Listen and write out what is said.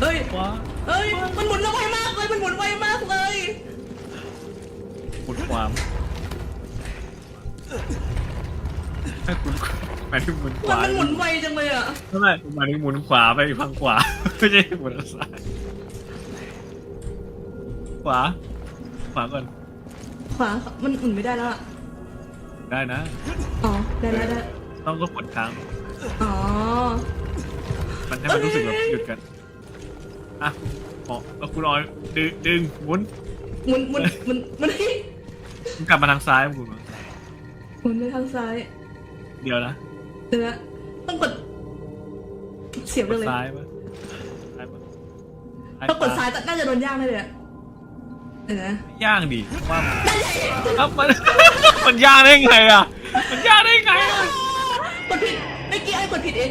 เฮ้ยขวาเฮ้ย มันหมุนไวมากเลย มันหมุนไวมากเลยหมุนขวาให้คุณหมายถึงหมุนขมันวามันหมุนไวจังเลยอะ ไม่ไม่หมายถึงหมุนขวาไปฝั่งขวา ไม่ใช่หมุนซ้ายขวา ขวาก่อน ขวา มันหมุนไม่ได้แล้วอะได้นะ อ๋อ ได้ได้ได้ต้องก็กดค้าง อ๋อ มันให้มันรู้สึกแบบหยุดกัน อะอ๋อแล้วคุณออยดึงดึงหมุนหมุนหมุนหมุนหมุนคุณกลับมาทางซ้ายคุณมาหมุนไปทางซ้ายเดียวนะเดี๋ยวนะต้องกด เสียบกเลดยซ้ายปะซ้ายปะต้องกดซ้ายแต่น่าจะโดนย่างได้เลยอะเดี๋ยวนะย่างดิว่าเอ้ามันมันย่างได้ไงอะ มันย่างได้ไงอะกดผิดเมื่อกี้ไอ้กดผิดเอง